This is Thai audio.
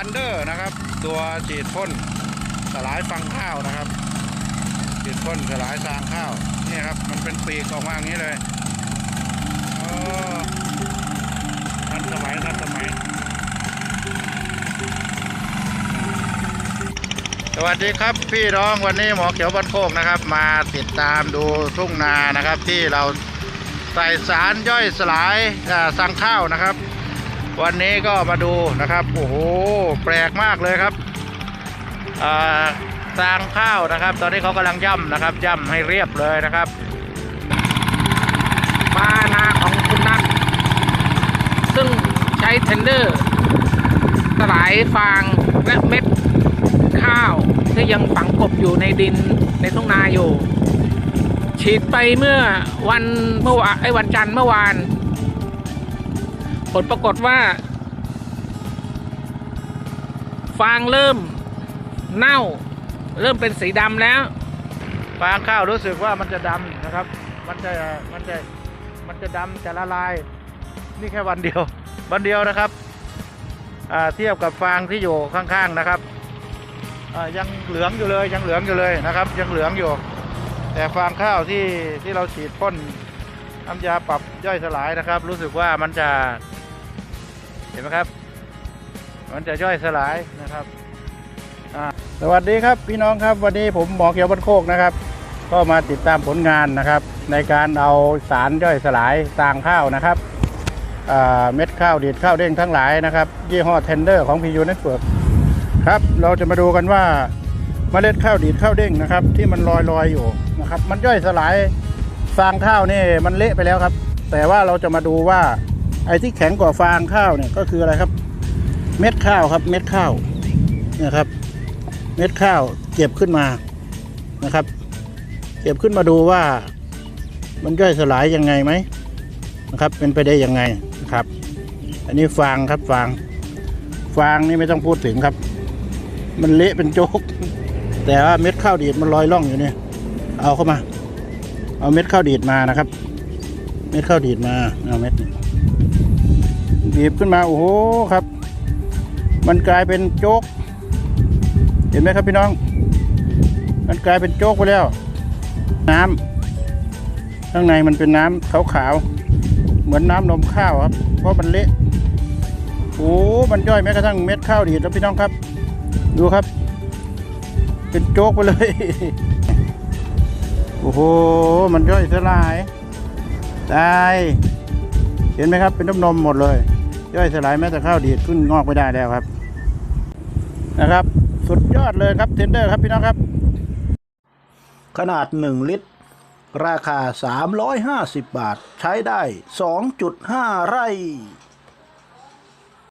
ันเดอร์นะครับ ตัวฉีดพ่นสลายฟังข้าวนะครับ ฉีดพ่นสลายซางข้าวนี่ครับ มันเป็นปีกออกมาอย่างนี้เลยอ้ทันสมัยทันสมัย สวัสดีครับพี่น้องวันนี้หมอเขียวบันโคกนะครับ มาติดตามดูทุ่งนานะครับที่เราใส่สารย่อยสลายอ่าสั่งข้าวนะครับ วันนี้ก็มาดูนะครับ โอ้โห แปลกมากเลยครับอ่าสางข้าวนะครับ ตอนนี้เขากำลังย่ำนะครับ ย่ำให้เรียบเลยนะครับมานาของคุณนัทซึ่งใช้เทนเดอร์สลายฟางและเม็ดข้าวที่ยังฝังกบอยู่ในดินในทุ่งนาอยู่ ฉีดไปเมื่อวันเมื่อวานไอ้วันจันทร์เมื่อวาน ลปรากฏว่า ฟางเริ่มเน่า เริ่มเป็นสีดำแล้ว ฟางข้าวรู้สึกว่ามันจะดำนะครับ มันจะมันจะมันจะดำจะละลาย นี่แค่วันเดียว วันเดียวนะครับเทียบกับฟางที่อยู่ข้างๆนะครับยังเหลืองอยู่เลยยังเหลืองอยู่เลยนะครับ ยังเหลืองอยู่ แต่ฟางข้าวที่ที่เราฉีดพ่นน้ำยาปรับย่อยสลายนะครับ รู้สึกว่ามันจะ ห็นไหมครับ มันจะย่อยสลายนะครับสวัสดีครับพี่น้องครับวันนี้ผมหมอเขียวบันโคกนะครับ ก็มาติดตามผลงานนะครับ ในการเอาสารย่อยสลายตางข้าวนะครับเม็ดข้าวดีดข้าวเด้งทั้งหลายนะครับ ยี่ห้อเทนเดอร์ของพียูเน็ตเวิร์กครับเราจะมาดูกันว่าเมล็ดข้าวดีดข้าวเด้งนะครับ ที่มันลอยลอยอยู่นะครับ มันย่อยสลายฟางข้าวนี่มันเละไปแล้วครับ แต่ว่าเราจะมาดูว่า ไอ้ที่แข็งกว่าฟางข้าวเนี่ยก็คืออะไรครับ เม็ดข้าวครับ เม็ดข้าวเนี่ยครับ เม็ดข้าวเก็บขึ้นมานะครับ เก็บขึ้นมาดูว่า มันย่อยสลายยังไงไหมนะครับ เป็นไปได้ยังไงนะครับ อันนี้ฟางครับฟาง ฟางนี่ไม่ต้องพูดถึงครับ มันเละเป็นโจ๊กแต่ว่าเม็ดข้าวดีดมันลอยล่องอยู่เนี่ยเอาเข้ามา เอาเม็ดข้าวดีดมานะครับ เม็ดข้าวดีดมาเอาเม็ดนี่ บีบขึ้นมาโอ้โหครับ มันกลายเป็นโจ๊ก เห็นไหมครับพี่น้อง มันกลายเป็นโจ๊กไปแล้ว น้ำข้างในมันเป็นน้ำขาวๆเหมือนน้ำนมข้าวครับ เพราะมันเละโอ้มันย่อยแม้กระทั่งเม็ดข้าวดีดแล้วพี่น้องครับ ดูครับ เป็นโจ๊กไปเลย โอ้โห มันย่อยสลายตาย เห็นไหมครับ เป็นน้ำนมหมดเลยย่อยสลายแม้แต่ข้าวดีดขึ้นงอกไม่ได้แล้วครับ นะครับ สุดยอดเลยครับเทนเดอร์ครับพี่น้องครับ ขนาด 1 ลิตร ราคา 350 บาท ใช้ได้ 2.5 ไร่